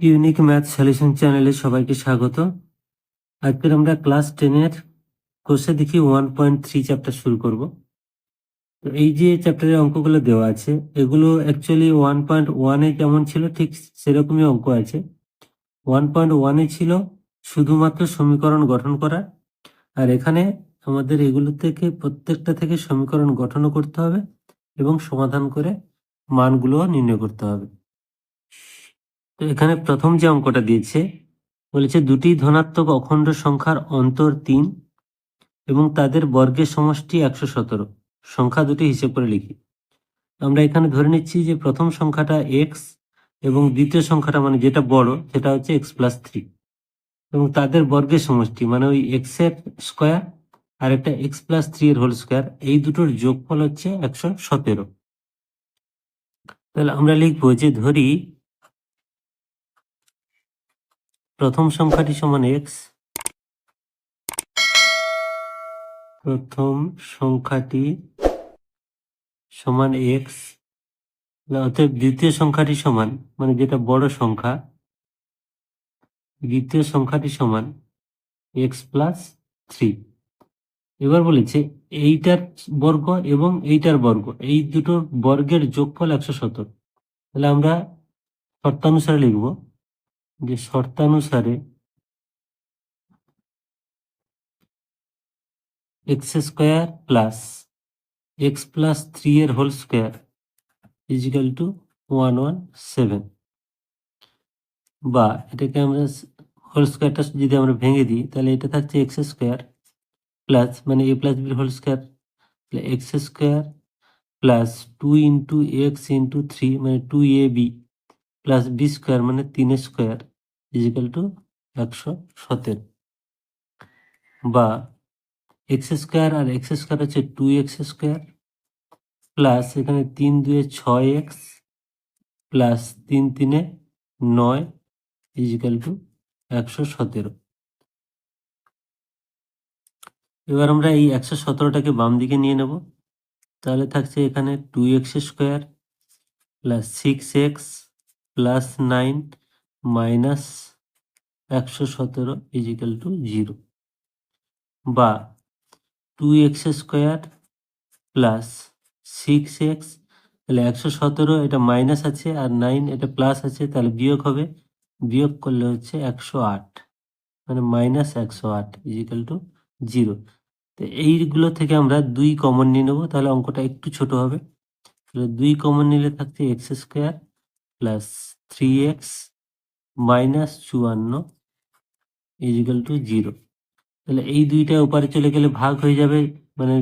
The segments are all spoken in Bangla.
ইউনিক ম্যাথ সলিউশন চ্যানেলে সবাইকে স্বাগত। আজকের আমরা ক্লাস টেনের কোর্সে দেখি ওয়ান পয়েন্ট থ্রি চ্যাপ্টার শুরু করব। তো এই যে চ্যাপ্টারের অঙ্কগুলো দেওয়া আছে, এগুলো অ্যাকচুয়ালি ওয়ান পয়েন্ট ওয়ানে যেমন ছিল? ঠিক সেরকমই অঙ্ক আছে। ওয়ান পয়েন্ট ওয়ানে ছিল শুধুমাত্র সমীকরণ গঠন করা। আর এখানে আমাদের এগুলো থেকে প্রত্যেকটা থেকে সমীকরণ গঠনও করতে হবে এবং সমাধান করে মানগুলোও নির্ণয় করতে হবে। তো এখানে প্রথম যে অঙ্কটা দিয়েছে, বলেছে দুটি ধনাত্মক অখণ্ড সংখ্যার অন্তর তিন এবং তাদের বর্গের সমষ্টি একশো সতেরো। সংখ্যা দুটি হিসেব করে লিখি। আমরা এখানে ধরে নিচ্ছি যে প্রথম সংখ্যাটা এক্স এবং দ্বিতীয় সংখ্যাটা মানে যেটা বড়, সেটা হচ্ছে এক্স প্লাস থ্রি এবং তাদের বর্গের সমষ্টি মানে ওই এক্সের স্কোয়ার আর একটা এক্স প্লাস থ্রি এর হোল স্কোয়ার এই দুটোর যোগফল হচ্ছে একশো সতেরো। তাহলে আমরা লিখব যে ধরি প্রথম সংখ্যাটি সমান এক্স প্রথম সংখ্যাটি সমান এক্স অতএব দ্বিতীয় সংখ্যাটি সমান মানে যেটা বড় সংখ্যা, দ্বিতীয় সংখ্যাটি সমান এক্স প্লাস থ্রি এবার বলেছে এইটার বর্গ এবং এইটার বর্গ, এই দুটোর বর্গের যোগফল একশো সত্তর। তাহলে আমরা শর্তানুসারে লিখব যে শর্তানুসারে x square plus x plus three এর whole square equal to one one seven বা এটাকে আমরা হোল স্কোয়ারটা যদি আমরা ভেঙে দিই, তাহলে এটা থাকছে এক্স স্কোয়ার প্লাস মানে এ প্লাস বির whole square x square plus two into x into three মানে two a b plus b square মানে তিন স্কোয়ার ইজিক্যাল টু একশো সতেরো। বা এক্স স্কোয়ার আর এক্স স্কোয়ার হচ্ছে টু এক্স স্কোয়ার প্লাস এখানে তিন দুয়ে ছয় এক্স প্লাস তিন তিনে নয় ইজিক্যাল টু একশো সতেরো। এবার আমরা এই একশো সতেরোটাকে বাম দিকে নিয়ে নেব। তাহলে থাকছে এখানে two x square plus six x plus nine minus একশো সতেরো ইজিক্যাল টু জিরো বা two x square plus six x তাহলে একশো সতেরো, এটা মাইনাস আছে আর নাইন এটা প্লাস আছে, তাহলে বিয়োগ হবে, বিয়োগ করলে হচ্ছে একশো আট মানে মাইনাস একশো আট ইজিক্যাল টু জিরো তো এইগুলো থেকে আমরা দুই কমন নিয়ে নেব, তাহলে অঙ্কটা একটু ছোট হবে। তাহলে দুই কমন নিলে থাকছে x square plus three x minus চুয়ান্ন ইজিক্যাল টু জিরো তাহলে এই দুইটা ওপারে চলে গেলে ভাগ হয়ে যাবে মানে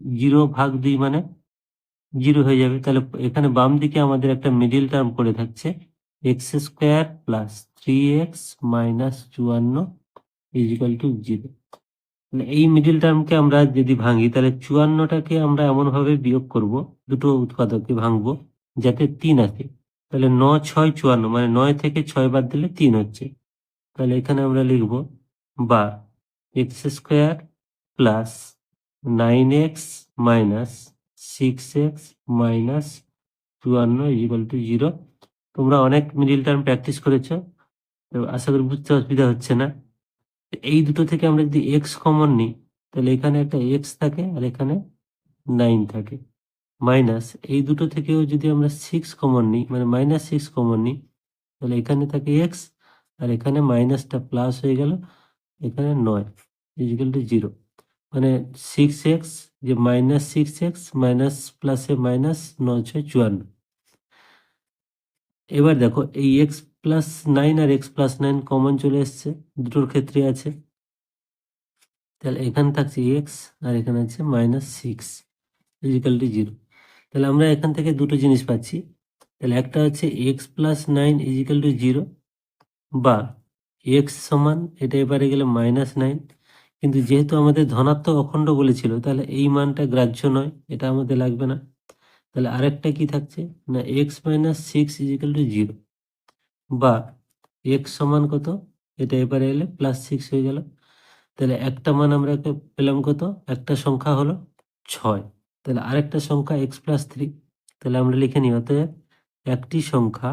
জিরো ভাগ দুই মানে জিরো হয়ে যাবে। তাহলে এখানে বাম দিকে আমাদের একটা মিডিল টার্ম পড়ে থাকছে x square plus three x minus চুয়ান্ন ইজিক্যাল টু জিরো মানে এই মিডিল টার্মকে আমরা যদি ভাঙি, তাহলে চুয়ান্নটাকে আমরা এমনভাবে বিয়োগ করব, দুটো উৎপাদককে ভাঙবো, যাতে তিন আসে। তাহলে ন ছয় চুয়ান্ন মানে নয় থেকে ছয় বাদ দিলে তিন হচ্ছে। তাহলে এখানে আমরা লিখব বা x square plus nine x minus six x minus চুয়ান্ন ইকুয়াল টু জিরো তোমরা অনেক মিডিল টার্ম প্র্যাকটিস করেছ, তো আশা করি বুঝতে অসুবিধা হচ্ছে না। এই দুটো থেকে আমরা যদি এক্স কমন নিই, তাহলে এখানে একটা এক্স থাকে আর এখানে নাইন থাকে। মাইনাস, এই দুটো থেকেও যদি আমরা সিক্স কমন নিই মানে মাইনাস সিক্স কমন নিই, তাহলে এখানে থাকে এক্স আর এখানে মাইনাসটা প্লাস হয়ে গেল, এখানে নয় ইজিক্যাল টু জিরো মানে সিক্স এক্স যে মাইনাস সিক্স এক্স মাইনাস প্লাসে মাইনাস নয় ছয় চুয়ান্ন। এবার দেখো, এই এক্স প্লাস নাইন আর এক্স প্লাস নাইন কমন চলে এসছে, দুটোর ক্ষেত্রে আছে। তাহলে এখানে থাকছে এক্স আর এখানে আছে minus six equal to zero তাহলে আমরা এখান থেকে দুটো জিনিস পাচ্ছি। তাহলে একটা হচ্ছে x plus nine equal to zero বা এক্স সমান, এটা এবারে গেলে মাইনাস নাইন কিন্তু যেহেতু আমাদের ধনাত্মক অখণ্ড বলেছিল, তাহলে এই মানটা গ্রাহ্য নয়, এটা আমাদের লাগবে না। তাহলে আরেকটা কি থাকছে? না x minus six equal to zero বা এক্স সমান কত? এটা এবারে এলে প্লাস সিক্স হয়ে গেল। তাহলে একটা মান আমরা পেলাম কত? একটা সংখ্যা হলো ছয়। তাহলে আরেকটা সংখ্যা এক্স প্লাস থ্রি তাহলে আমরা লিখে নিই অতএব একটি সংখ্যা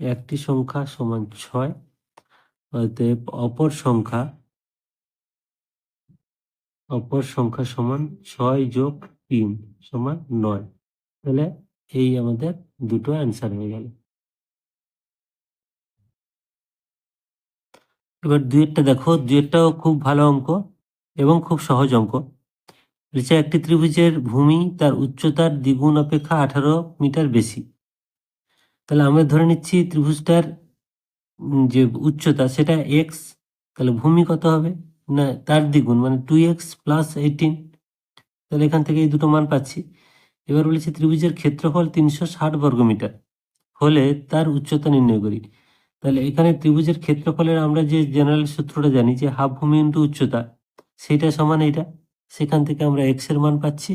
একটি সংখ্যা সমান ছয়, অতএব অপর সংখ্যা অপর সংখ্যা সমান ছয় যোগ তিন সমান নয়। তাহলে এই আমাদের দুটো অ্যান্সার হয়ে গেল। এবার দুয়েরটা দেখো দুয়েরটাও খুব ভালো অঙ্ক। এবং খুব সহজ অঙ্ক। বলছে একটি ত্রিভুজের ভূমি, তার উচ্চতার দ্বিগুণ অপেক্ষা আঠারো মিটার বেশি। তাহলে আমরা ধরে নিচ্ছি ত্রিভুজটার যে উচ্চতা, সেটা এক্স তাহলে ভূমি কত হবে? না, তার দ্বিগুণ মানে টু এক্স প্লাস এইটিন তাহলে এখান থেকে এই দুটো মান পাচ্ছি। এবার বলেছি ত্রিভুজের ক্ষেত্রফল তিনশো ষাট বর্গমিটার হলে তার উচ্চতা নির্ণয় করি। তাহলে এখানে ত্রিভুজের ক্ষেত্রফলের আমরা যে জেনারেল সূত্রটা জানি, যে হাফ ভূমি ইন্টু উচ্চতা সেইটা সমান এইটা। সেখান থেকে আমরা এক্সের মান পাচ্ছি,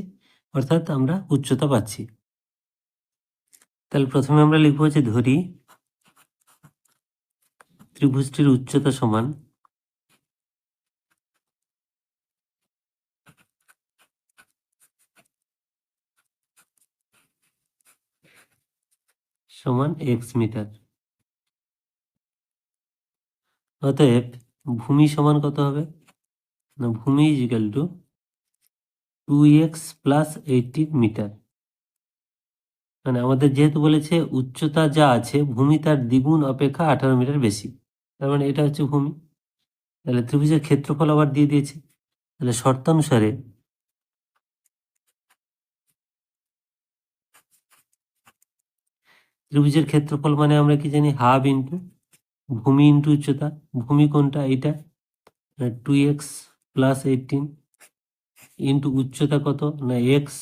অর্থাৎ আমরা উচ্চতা পাচ্ছি। তাহলে প্রথমে আমরা লিখব যে ধরি ত্রিভুজটির উচ্চতা সমান সমান এক্স মিটার। অতএব ভূমি সমান কত হবে? না, ভূমি equal to two x plus eighteen metre মানে আমাদের যেহেতু বলেছে উচ্চতা যা আছে, ভূমি তার দ্বিগুণ অপেক্ষা আঠারো মিটার বেশি। তার মানে এটা হচ্ছে ভূমি। তাহলে ত্রিভুজের ক্ষেত্রফল আবার দিয়ে দিয়েছে। তাহলে শর্তানুসারে ত্রিভুজের ক্ষেত্রফল মানে আমরা কি জানি? হাফ ইন্টু ভূমি ইন্টু উচ্চতা। ভূমি কোনটা? এটা two x plus eighteen into উচ্চতা কত? না এক্স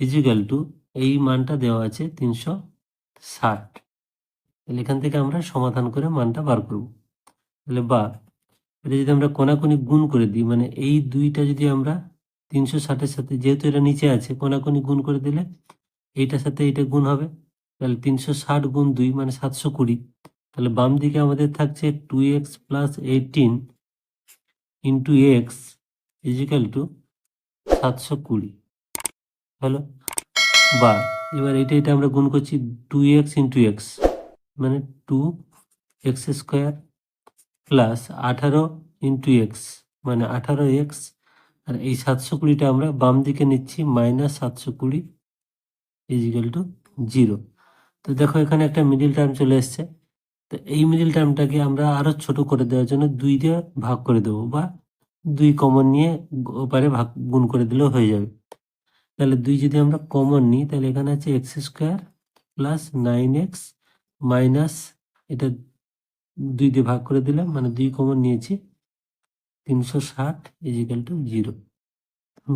ইজিক্যাল টু এই মানটা দেওয়া আছে তিনশো ষাট। তাহলে এখান থেকে আমরা সমাধান করে মানটা বার করব। তাহলে বা এটা যদি আমরা কোনাকুনি গুণ করে দিই মানে এই দুইটা যদি আমরা তিনশো ষাটের সাথে, যেহেতু এটা নিচে আছে, কোনাকুনি গুণ করে দিলে এইটার সাথে এটা গুণ হবে। তাহলে তিনশো ষাট গুণ দুই মানে সাতশো কুড়ি। তাহলে বাম দিকে আমাদের থাকছে two x plus eighteen into x equal to সাতশো কুড়ি। হলো? বা এবার এটা এটা আমরা গুণ করছি টু এক্স ইন্টু এক্স মানে টু এক্স স্কোয়ার প্লাস আঠারো ইন্টু এক্স মানে আঠারো এক্স আর এই সাতশো কুড়িটা আমরা বাম দিকে নিচ্ছি মাইনাস সাতশো কুড়ি ইজিক্যাল টু জিরো তো দেখো এখানে একটা মিডিল টার্ম চলে এসছে। তো এই মিডিল টার্মটাকে আমরা আরও ছোট করে দেওয়ার জন্য দুই দিয়ে ভাগ করে দেবো বা দুই কমন নিয়ে ওপারে ভাগ, গুণ করে দিলেও হয়ে যাবে। তাহলে দুই যদি আমরা কমন নিই, তাহলে এখানে আছে x square plus nine x minus এটা দুই দিয়ে ভাগ করে দিলাম মানে দুই কমন নিয়েছি, তিনশো ষাট ইজিক্যাল টু জিরো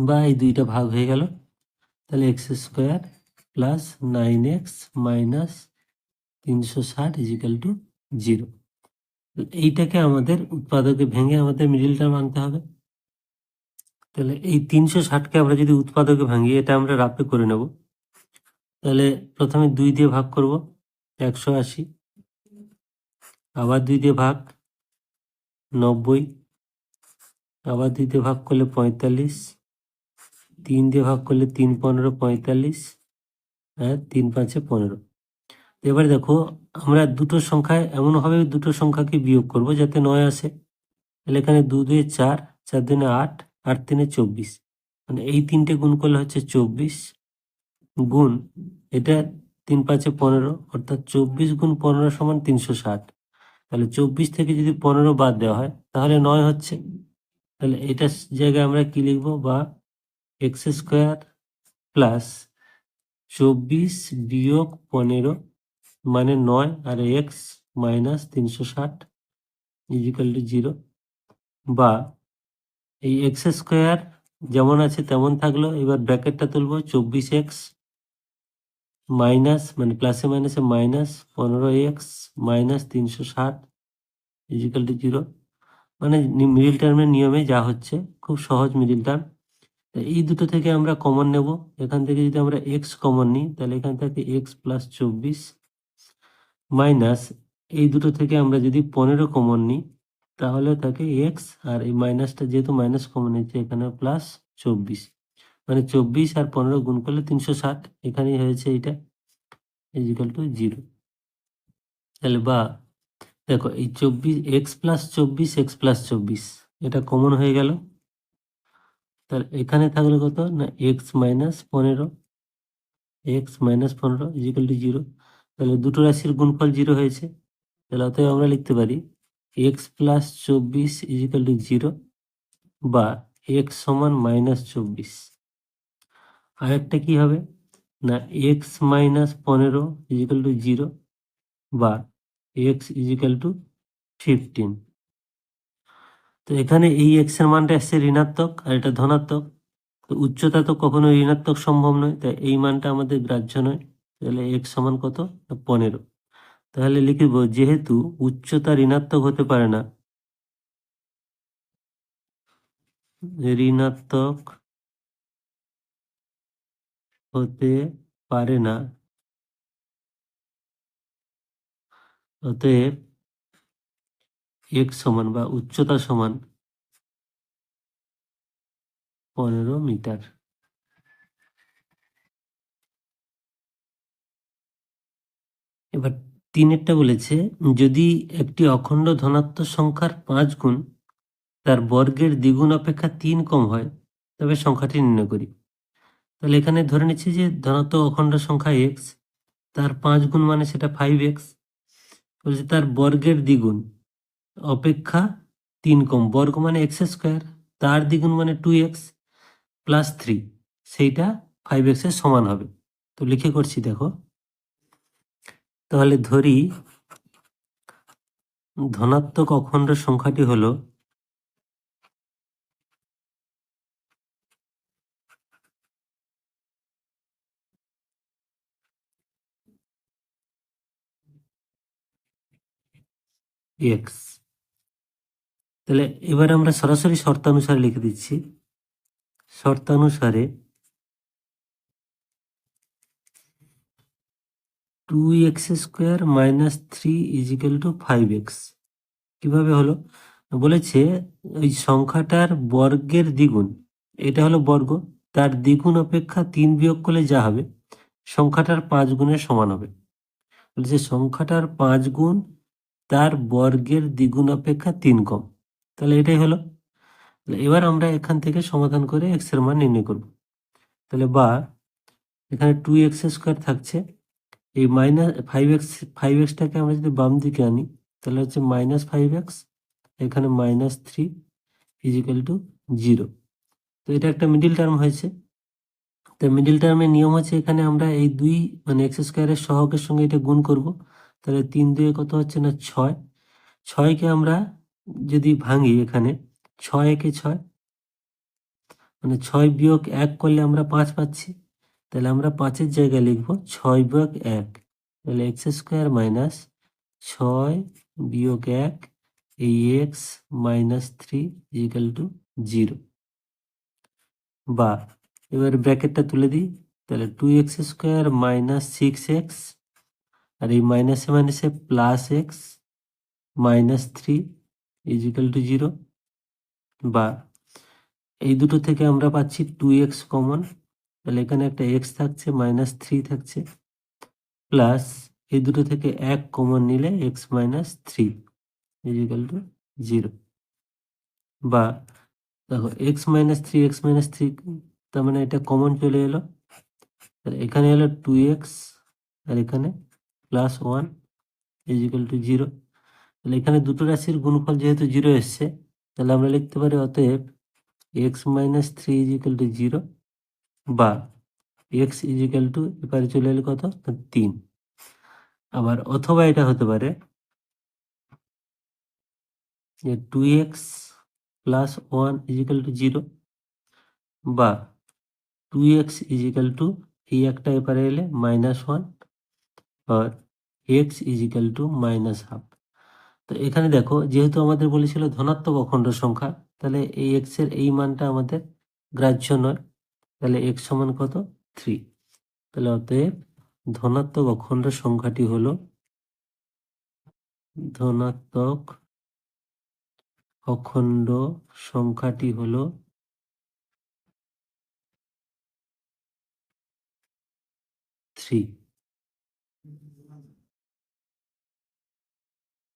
বা এই দুইটা ভাগ হয়ে গেল, তাহলে x square plus nine x minus তিনশো ষাট ইজিক্যাল টু জিরো এইটাকে আমাদের উৎপাদকে ভেঙে আমাদের মিডিল টার্ম আনতে হবে। তাহলে এই তিনশো ষাটকে আমরা যদি উৎপাদকে ভাঙি এটা আমরা রাপে করে নেব। তাহলে প্রথমে দুই দিয়ে ভাগ করব, একশো আশি। আবার দুই দিয়ে ভাগ, নব্বই। আবার দুই দিয়ে ভাগ করলে পঁয়তাল্লিশ। তিন দিয়ে ভাগ করলে তিন পনেরো, পঁয়তাল্লিশ। হ্যাঁ তিন পাঁচে পনেরো। এবার দেখো, আমরা দুটো সংখ্যায় এমনভাবে দুটো সংখ্যাকে বিয়োগ করব যাতে নয় আসে। তাহলে এখানে দু দুয়ে চার চার দিনে আট আট তিনে চব্বিশ। মানে এই তিনটে গুণ করলে হচ্ছে চব্বিশ গুণ, এটা তিন পাঁচে পনেরো, অর্থাৎ চব্বিশ গুণ পনেরো সমান তিনশো ষাট। তাহলে চব্বিশ থেকে যদি পনেরো বাদ দেওয়া হয়, তাহলে নয় হচ্ছে। তাহলে এটার জায়গায় আমরা কি লিখব? বা এক্স স্কোয়ার প্লাস চব্বিশ বিয়োগ পনেরো মানে নয় আর এক্স মাইনাস তিনশো ষাট ইজিক্যাল টু জিরো বা এই এক্স স্কোয়ার যেমন আছে তেমন থাকল। এবার ব্র্যাকেটটা তুলবো, চব্বিশ এক্স মাইনাস মানে প্লাসে মাইনাসে মাইনাস পনেরো এক্স মাইনাস তিনশো ষাট ইজিক্যাল টু জিরো মানে মিডিল টার্মের নিয়মে যা হচ্ছে, খুব সহজ মিডিল টার্ম এই দুটো থেকে আমরা কমন নেব। এখান থেকে যদি আমরা এক্স কমন নিই, তাহলে এখান থেকে এক্স প্লাস চব্বিশ মাইনাস এই দুটো থেকে আমরা যদি পনেরো কমন নিই, তাহলে থাকে এক্স আর এই মাইনাসটা যেহেতু মাইনাস কমন নিচ্ছে, এখানে প্লাস চব্বিশ। মানে চব্বিশ আর পনেরো গুণ করলে তিনশো ষাট, এখানেই হয়েছে এইটা ইজিক্যাল টু জিরো তাহলে বা দেখো, এই চব্বিশ এক্স প্লাস চব্বিশ এক্স প্লাস চব্বিশ, এটা কমন হয়ে গেল। তাহলে এখানে থাকলে কত? না এক্স মাইনাস পনেরো এক্স মাইনাস পনেরো ইজিক্যাল টু জিরো তাহলে দুটো রাশির গুণফল জিরো হয়েছে। তাহলে অতএব আমরা লিখতে পারি এক্স প্লাস চব্বিশ ইজিক্যাল টু জিরো বা এক্স সমান মাইনাস চব্বিশ। আরেকটা কি হবে? না এক্স মাইনাস পনেরো ইজিক্যাল টু জিরো বা এক্স ইজিক্যাল টু ফিফটিন তো এখানে এই এক্সের মানটা আসছে ঋণাত্মক আর এটা ধনাত্মক। তো উচ্চতা তো কখনো ঋণাত্মক সম্ভব নয়, তাই এই মানটা আমাদের গ্রাহ্য নয়। তাহলে এক সমান কত? পনেরো। তাহলে লিখিব, যেহেতু উচ্চতা ঋণাত্মক হতে পারে না, ঋণাত্মক হতে পারে না, অতএব এক সমান বা উচ্চতা সমান পনেরো মিটার। এবার তিনেরটা বলেছে, যদি একটি অখণ্ড ধনাত্মক সংখ্যার পাঁচ গুণ, তার বর্গের দ্বিগুণ অপেক্ষা তিন কম হয়, তবে সংখ্যাটি নির্ণয় করি তাহলে এখানে ধরে নিচ্ছি যে ধনাত্মক অখণ্ড সংখ্যা এক্স তার পাঁচ গুণ মানে সেটা ফাইভ এক্স বলছে তার বর্গের দ্বিগুণ অপেক্ষা তিন কম, বর্গ মানে এক্স স্কোয়ার তার দ্বিগুণ মানে টু এক্স প্লাস থ্রি সেইটা ফাইভ এক্সের সমান হবে। তো লিখে করছি দেখো। তাহলে ধরি ধনাত্মক অখণ্ড সংখ্যাটি হলো এক্স তাহলে এবার আমরা সরাসরি শর্তানুসারে লিখে দিচ্ছি। শর্তানুসারে two x square minus three equal to five x কীভাবে হলো? বলেছে, ওই সংখ্যাটার বর্গের দ্বিগুণ, এটা হলো বর্গ, তার দ্বিগুণ অপেক্ষা তিন বিয়োগ করলে যা হবে? সংখ্যাটার পাঁচ গুণের সমান হবে। বলছে, সংখ্যাটার পাঁচ গুণ, তার বর্গের দ্বিগুণ অপেক্ষা তিন কম। তাহলে এটাই হলো। এবার আমরা এখান থেকে সমাধান করে এক্সের মান নির্ণয় করব। তাহলে বা, এখানে টু এক্স স্কোয়ার থাকছে। এই মাইনাস ফাইভ এক্স ফাইভ এক্সটাকে আমরা যদি বাম দিকে আনি, তাহলে হচ্ছে মাইনাস ফাইভ এক্স এখানে minus three equal to zero তো এটা একটা মিডিল টার্ম হয়েছে। তো মিডিল টার্মের নিয়ম হচ্ছে এখানে আমরা এই দুই মানে এক্স স্কোয়ারের সহকের সঙ্গে এটা গুণ করব। তাহলে তিন দুয়ে কত হচ্ছে না ছয়? ছয়কে আমরা যদি ভাঙি এখানে, ছয় একে ছয় মানে ছয় বিয়োগ এক করলে আমরা পাঁচ পাচ্ছি। তাহলে আমরা পাঁচের জায়গায় লিখব ছয় বিয়োগ এক। তাহলে এক্স স্কোয়ার মাইনাস ছয় বিয়োগ এক, এই x minus three equal to zero বা এবার ব্র্যাকেটটা তুলে দিই, তাহলে two x square minus six x আর এই মাইনাসে মাইনাসে plus x minus three equal to zero বা এই দুটো থেকে আমরা পাচ্ছি টু এক্স কমন তাহলে এখানে একটা এক্স থাকছে মাইনাস থ্রি থাকছে প্লাস এই দুটো থেকে এক কমন নিলে x minus three equal to zero বা দেখো x minus three x minus three তার মানে এটা কমন চলে এলো। এখানে এলো টু এক্স আর এখানে plus one equal to zero তাহলে এখানে দুটো রাশির গুণফল যেহেতু জিরো এসছে, তাহলে আমরা লিখতে পারি অতএব x minus three equal to zero বা এক্স ইজিক্যাল টু এবারে চলে এলো কত? তিন। আবার অথবা এটা হতে পারে যে two x plus one equal to zero বা টু এক্স ইজিক্যাল টু এই একটা এপারে এলে minus one R x equal to minus half তো এখানে দেখো, যেহেতু আমাদের বলেছিল ধনাত্মক অখণ্ড সংখ্যা, তাহলে এই এক্সের এই মানটা আমাদের গ্রাহ্য নয়। তাহলে এক্স সমান কত? থ্রি তাহলে অতএব ধনাত্মক অখণ্ড সংখ্যাটি হল ধনাত্মক অখণ্ড সংখ্যাটি হলো থ্রি